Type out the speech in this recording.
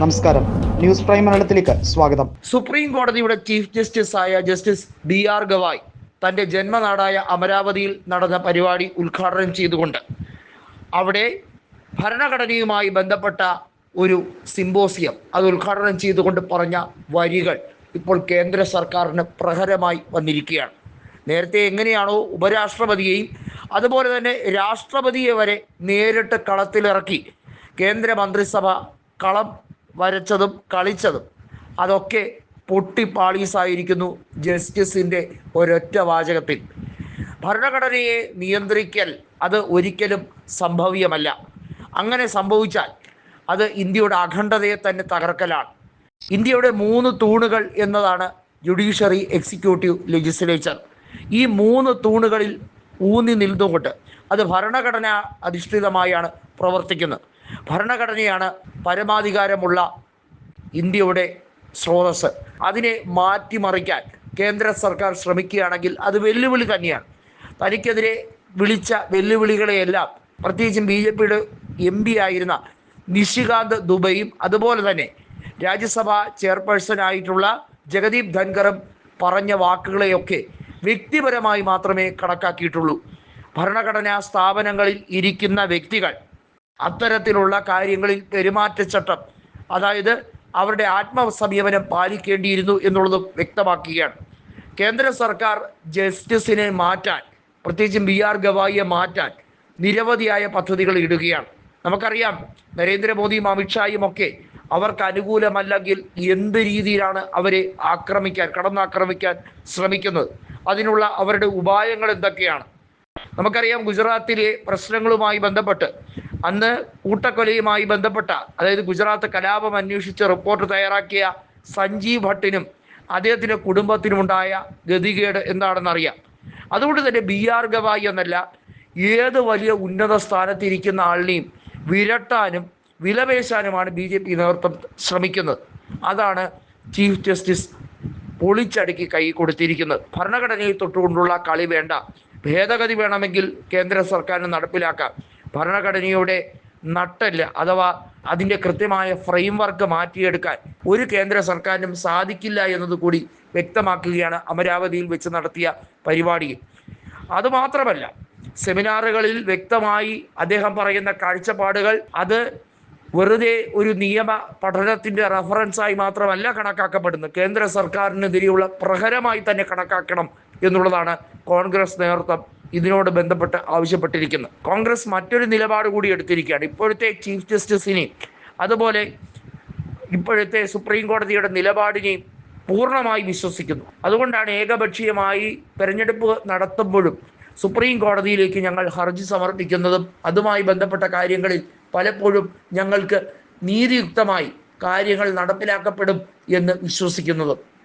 നമസ്കാരം. News prime മലയാളത്തിലേക്ക് സ്വാഗതം. സുപ്രീം കോടതിയുടെ ചീഫ് ജസ്റ്റിസ് ആയ ജസ്റ്റിസ് ബി ആർ ഗവായ് തന്റെ ജന്മനാടായ അമരാവതിയിൽ നടന്ന പരിപാടി ഉദ്ഘാടനം ചെയ്തുകൊണ്ട് അവിടെ ഭരണഘടനയുമായി ബന്ധപ്പെട്ട ഒരു സിംബോസിയം അത് ഉദ്ഘാടനം ചെയ്തുകൊണ്ട് പറഞ്ഞ വരികൾ ഇപ്പോൾ കേന്ദ്ര സർക്കാരിന് പ്രഹരമായി വന്നിരിക്കുകയാണ്. നേരത്തെ എങ്ങനെയാണോ ഉപരാഷ്ട്രപതിയെയും അതുപോലെ തന്നെ രാഷ്ട്രപതിയെ വരെ നേരിട്ട് കളത്തിലിറക്കി കേന്ദ്ര മന്ത്രിസഭ കളം വരച്ചതും കളിച്ചതും. അതൊക്കെ പൊട്ടിപ്പാളീസായിരിക്കുന്നു ജസ്റ്റിസിന്റെ ഒരൊറ്റ വാചകത്തിൽ. ഭരണഘടനയെ നിയന്ത്രിക്കൽ അത് ഒരിക്കലും സംഭവ്യമല്ല. അങ്ങനെ സംഭവിച്ചാൽ അത് ഇന്ത്യയുടെ അഖണ്ഡതയെ തന്നെ തകർക്കലാണ്. ഇന്ത്യയുടെ മൂന്ന് തൂണുകൾ എന്നതാണ് ജുഡീഷ്യറി എക്സിക്യൂട്ടീവ് ലെജിസ്ലേച്ചർ. ഈ മൂന്ന് തൂണുകളിൽ ഊന്നി നിന്നുകൊണ്ട് അത് ഭരണഘടന അധിഷ്ഠിതമായാണ് പ്രവർത്തിക്കുന്നത്. ഭരണഘടനയാണ് പരമാധികാരമുള്ള ഇന്ത്യയുടെ സ്രോതസ് അതിനെ മാറ്റിമറിക്കാൻ കേന്ദ്ര സർക്കാർ ശ്രമിക്കുകയാണെങ്കിൽ അത് വെല്ലുവിളി തന്നെയാണ്. തനിക്കെതിരെ വിളിച്ച വെല്ലുവിളികളെയെല്ലാം പ്രത്യേകിച്ചും ബി ജെ പിയുടെ എം പി ആയിരുന്ന നിഷികാന്ത് ദുബൈയും അതുപോലെ തന്നെ രാജ്യസഭാ ചെയർപേഴ്സൺ ആയിട്ടുള്ള ജഗദീപ് ധൻഖറും പറഞ്ഞ വാക്കുകളെയൊക്കെ വ്യക്തിപരമായി മാത്രമേ കണക്കാക്കിയിട്ടുള്ളൂ. ഭരണഘടനാ സ്ഥാപനങ്ങളിൽ ഇരിക്കുന്ന വ്യക്തികൾ അത്തരത്തിലുള്ള കാര്യങ്ങളിൽ പെരുമാറ്റച്ചട്ടം അതായത് അവരുടെ ആത്മസംയമനം പാലിക്കേണ്ടിയിരുന്നു എന്നുള്ളത് വ്യക്തമാക്കുകയാണ്. കേന്ദ്ര സർക്കാർ ജസ്റ്റിസിനെ മാറ്റാൻ പ്രത്യേകിച്ചും ബി ആർ ഗവായിയെ മാറ്റാൻ നിരവധിയായ പദ്ധതികൾ ഇടുകയാണ്. നമുക്കറിയാം നരേന്ദ്രമോദിയും അമിത്ഷായും ഒക്കെ അവർക്ക് അനുകൂലമല്ലെങ്കിൽ എന്ത് രീതിയിലാണ് അവരെ ആക്രമിക്കാൻ കടന്നാക്രമിക്കാൻ ശ്രമിക്കുന്നത്? അതിനുള്ള അവരുടെ ഉപായങ്ങൾ എന്തൊക്കെയാണ്? നമുക്കറിയാം ഗുജറാത്തിലെ പ്രശ്നങ്ങളുമായി ബന്ധപ്പെട്ട് അന്ന് കൂട്ടക്കൊലയുമായി ബന്ധപ്പെട്ട അതായത് ഗുജറാത്ത് കലാപം അന്വേഷിച്ച് റിപ്പോർട്ട് തയ്യാറാക്കിയ സഞ്ജീവ് ഭട്ടിനും അദ്ദേഹത്തിന്റെ കുടുംബത്തിനുമുണ്ടായ ഗതികേട് എന്താണെന്നറിയാം. അതുകൊണ്ട് തന്നെ ബി ആർ ഗവായി എന്നല്ല ഏത് വലിയ ഉന്നത സ്ഥാനത്തിരിക്കുന്ന ആളിനെയും വിരട്ടാനും വിലപേശാനുമാണ് ബി ജെ പി നേതൃത്വം ശ്രമിക്കുന്നത്. അതാണ് ചീഫ് ജസ്റ്റിസ് പൊളിച്ചടുക്കി കൈ കൊടുത്തിരിക്കുന്നത്. ഭരണഘടനയിൽ തൊട്ടുകൊണ്ടുള്ള കളി വേണ്ട. ഭേദഗതി വേണമെങ്കിൽ കേന്ദ്ര സർക്കാരിന് നടപ്പിലാക്കാം. ഭരണഘടനയുടെ നട്ടല്ല അഥവാ അതിന്റെ കൃത്യമായ ഫ്രെയിം വർക്ക് മാറ്റിയെടുക്കാൻ ഒരു കേന്ദ്ര സർക്കാരിനും സാധിക്കില്ല എന്നത് കൂടി വ്യക്തമാക്കുകയാണ് അമരാവതിയിൽ വെച്ച് നടത്തിയ പരിപാടിയിൽ അതുമാത്രമല്ല സെമിനാറുകളിൽ വ്യക്തമായി അദ്ദേഹം പറയുന്ന കാഴ്ചപ്പാടുകൾ അത് വെറുതെ ഒരു നിയമ പഠനത്തിന്റെ റഫറൻസായി മാത്രമല്ല കണക്കാക്കപ്പെടുന്നത്. കേന്ദ്ര സർക്കാരിനെതിരെയുള്ള പ്രഹരമായി തന്നെ കണക്കാക്കണം എന്നുള്ളതാണ് കോൺഗ്രസ് നേതൃത്വം ഇതിനോട് ബന്ധപ്പെട്ട് ആവശ്യപ്പെട്ടിരിക്കുന്നത് കോൺഗ്രസ് മറ്റൊരു നിലപാട് കൂടി എടുത്തിരിക്കുകയാണ്. ഇപ്പോഴത്തെ ചീഫ് ജസ്റ്റിസിനെയും അതുപോലെ ഇപ്പോഴത്തെ സുപ്രീം കോടതിയുടെ നിലപാടിനെയും പൂർണമായി വിശ്വസിക്കുന്നു. അതുകൊണ്ടാണ് ഏകപക്ഷീയമായി തെരഞ്ഞെടുപ്പ് നടത്തുമ്പോഴും സുപ്രീം കോടതിയിലേക്ക് ഞങ്ങൾ ഹർജി സമർപ്പിക്കുന്നതും അതുമായി ബന്ധപ്പെട്ട കാര്യങ്ങളിൽ പലപ്പോഴും ഞങ്ങൾക്ക് നീതിയുക്തമായി കാര്യങ്ങൾ നടപ്പിലാക്കപ്പെടും എന്ന് വിശ്വസിക്കുന്നതും.